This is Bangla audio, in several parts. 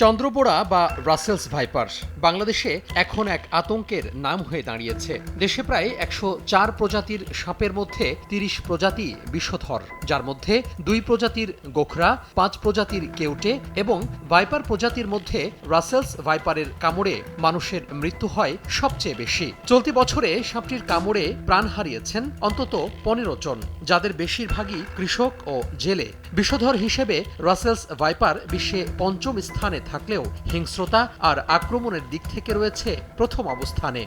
চন্দ্রবোড়া বা রাসেলস ভাইপার বাংলাদেশে এখন এক আতঙ্কের নাম হয়ে দাঁড়িয়েছে। দেশে প্রায় একশো চার প্রজাতির সাপের মধ্যে তিরিশ প্রজাতি বিষধর, যার মধ্যে দুই প্রজাতির গোখরা, পাঁচ প্রজাতির কেউটে এবং ভাইপার প্রজাতির মধ্যে রাসেলস ভাইপারের কামড়ে মানুষের মৃত্যু হয় সবচেয়ে বেশি। চলতি বছরে সাপটির কামড়ে প্রাণ হারিয়েছেন অন্তত পনেরো জন, যাদের বেশিরভাগই কৃষক ও জেলে। বিষধর হিসেবে রাসেলস ভাইপার বিশ্বে পঞ্চম স্থানে থাকলেও হিংস্রতা আর আক্রমণের দিক থেকে রয়েছে প্রথম অবস্থানে।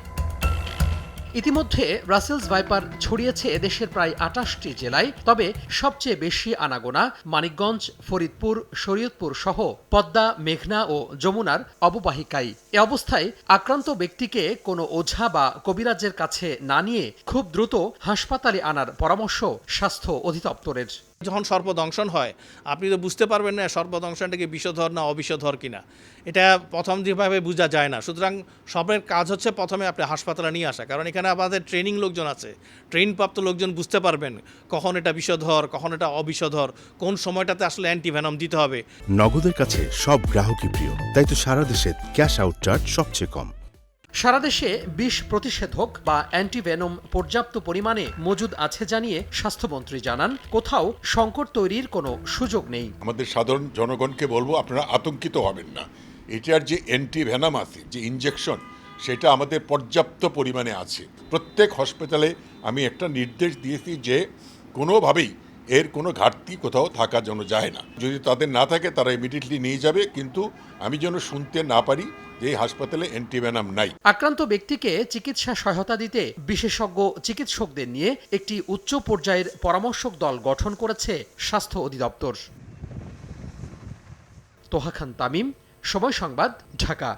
ইতিমধ্যে রাসেলস ভাইপার ছড়িয়েছে দেশের প্রায় আটাশটি জেলায়, তবে সবচেয়ে বেশি আনাগোনা মানিকগঞ্জ, ফরিদপুর, শরীয়তপুর সহ পদ্মা, মেঘনা ও যমুনার অববাহিকায়। এ অবস্থায় আক্রান্ত ব্যক্তিকে কোনো ওঝা বা কবিরাজের কাছে না নিয়ে খুব দ্রুত হাসপাতালে আনার পরামর্শ স্বাস্থ্য অধিদপ্তরের। যখন সর্পদংশন হয়, আপনি তো বুঝতে পারবেন না সর্পদংশনটা কি বিষধর না অবিষধর কিনা। এটা প্রথম যেভাবে বোঝা যায় না। সুতরাং সবের কাজ হচ্ছে প্রথমে আপনি হাসপাতালে নিয়ে আসা। কারণ এখানে আমাদের ট্রেনিং লোকজন আছে। ট্রেনপ্রাপ্ত লোকজন বুঝতে পারবেন কখন এটা বিষধর, কখন এটা অবিষধর, কোন সময়টাতে আসলে অ্যান্টিভেনম দিতে হবে। নগদের কাছে সব গ্রাহকই প্রিয়, তাই তো সারা দেশে ক্যাশ আউট চার্জ সবচেয়ে কম। সারা দেশে বিষ প্রতিষেধক বা অ্যান্টিভেনম পর্যাপ্ত পরিমাণে মজুদ আছে জানিয়ে স্বাস্থ্যমন্ত্রী জানান, কোথাও সংকট তৈরির কোনো সুযোগ নেই। আমাদের সাধারণ জনগণকে বলব, আপনারা আতঙ্কিত হবেন না। এটার যে অ্যান্টি ভ্যানাম আছে, যে ইনজেকশন, সেটা আমাদের পর্যাপ্ত পরিমাণে আছে। প্রত্যেক হসপিটালে আমি একটা নির্দেশ দিয়েছি যে কোনোভাবেই এর কোনো ঘাটতি কোথাও থাকা যেন যায় না। যদি তাদের না থাকে, তারা ইমিডিয়েটলি নিয়ে যাবে, কিন্তু আমি যেন শুনতে না পারি যে হাসপাতালে অ্যান্টিভেনাম নাই। আক্রান্ত ব্যক্তিকে চিকিৎসা সহায়তা দিতে বিশেষজ্ঞ চিকিৎসকদের নিয়ে একটি উচ্চ পর্যায়ের পরামর্শক দল গঠন করেছে স্বাস্থ্য অধিদপ্তর। তোহা খান, তামিম, সময় সংবাদ, ঢাকা।